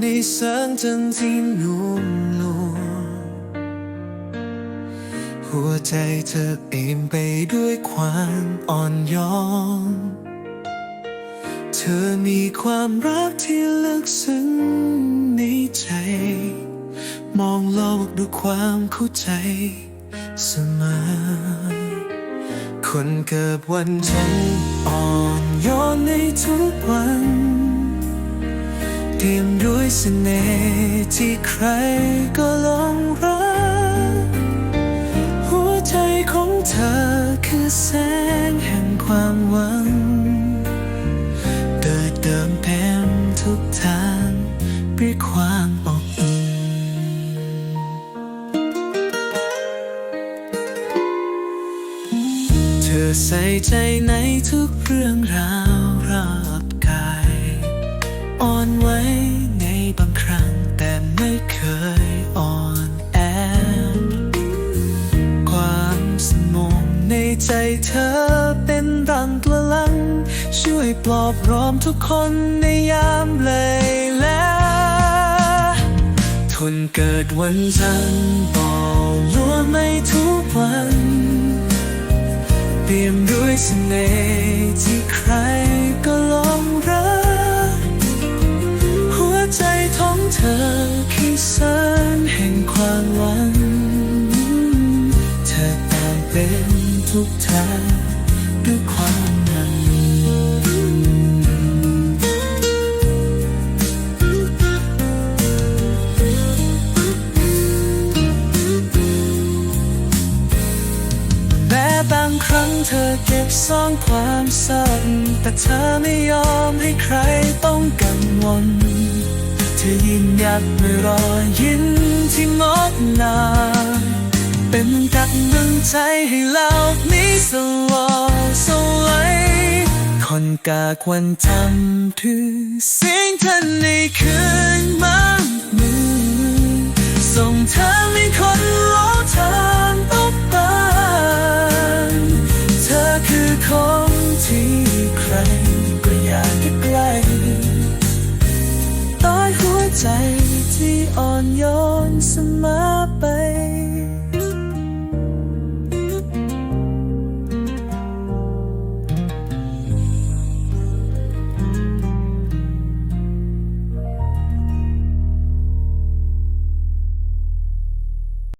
ในแสงจันทร์ที่นุ่มนวลหัวใจเธอเต็มไปด้วยความอ่อนโยนเธอมีความรักที่ลึกซึ้งในใจ มองโลกด้วยความเข้าใจเสมอคนเกิดวันจันอ่อนโยนในทุกวัน ตรียมด้วยเสน่ห์ที่ใครก็หลงรัก หัวใจของเธอคือแสงแห่งความหวังเดินเดิมเต็มทุกทางด้วยความอบอุ่นเธอใส่ใจในทุกเรื่องราวรอบกาย อ่อนไหวในบางครั้งแต่ไม่เคยอ่อนแอ ความสงบในใจเธอเป็นรังกระลัง ช่วยปลอบโลอมทุกคนในยามเลยแล้ว ทนเกิดวันจันทร์บอกลวไม่ทุกวันเตรียมด้วยเสน่ห์ที่ใคร เธอคือแสงแห่งความหวัง เธอตามเป็นทุกทางด้วยความมันแม้บางครั้งเธอเก็บซ่อนความสั่นแต่เธอไม่ยอมให้ใครต้องกังวล ธอยืนหยัดด้วยรอยยิ้มที่งดงามเป็นกำลังใจให้โลกนี้สว่างสวยคนกาควันจำถือเสียงเธอในคืน